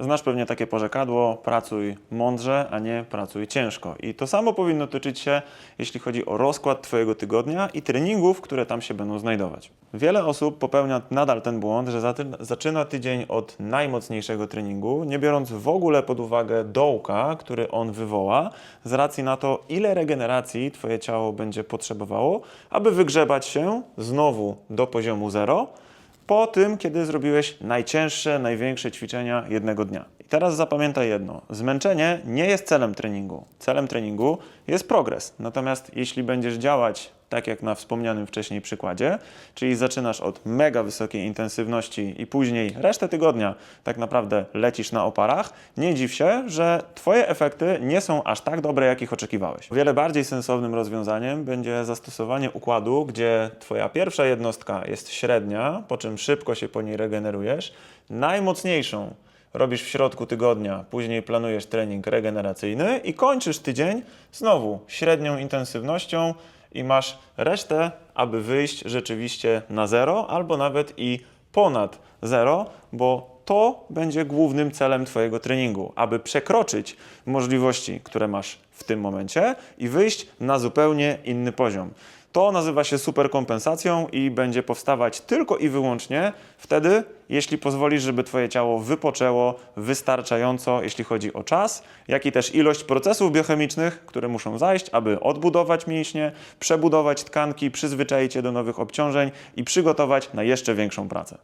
Znasz pewnie takie porzekadło: pracuj mądrze, a nie pracuj ciężko. I to samo powinno tyczyć się, jeśli chodzi o rozkład Twojego tygodnia i treningów, które tam się będą znajdować. Wiele osób popełnia nadal ten błąd, że zaczyna tydzień od najmocniejszego treningu, nie biorąc w ogóle pod uwagę dołka, który on wywoła, z racji na to, ile regeneracji Twoje ciało będzie potrzebowało, aby wygrzebać się znowu do poziomu zero po tym, kiedy zrobiłeś najcięższe, największe ćwiczenia jednego dnia. I teraz zapamiętaj jedno: zmęczenie nie jest celem treningu. Celem treningu jest progres. Natomiast jeśli będziesz działać tak jak na wspomnianym wcześniej przykładzie, czyli zaczynasz od mega wysokiej intensywności i później resztę tygodnia tak naprawdę lecisz na oparach, nie dziw się, że Twoje efekty nie są aż tak dobre, jakich oczekiwałeś. Wiele bardziej sensownym rozwiązaniem będzie zastosowanie układu, gdzie Twoja pierwsza jednostka jest średnia, po czym szybko się po niej regenerujesz, najmocniejszą robisz w środku tygodnia, później planujesz trening regeneracyjny i kończysz tydzień znowu średnią intensywnością i masz resztę, aby wyjść rzeczywiście na zero albo nawet i ponad zero, bo to będzie głównym celem Twojego treningu, aby przekroczyć możliwości, które masz w tym momencie i wyjść na zupełnie inny poziom. To nazywa się superkompensacją i będzie powstawać tylko i wyłącznie wtedy, jeśli pozwolisz, żeby Twoje ciało wypoczęło wystarczająco, jeśli chodzi o czas, jak i też ilość procesów biochemicznych, które muszą zajść, aby odbudować mięśnie, przebudować tkanki, przyzwyczaić je do nowych obciążeń i przygotować na jeszcze większą pracę.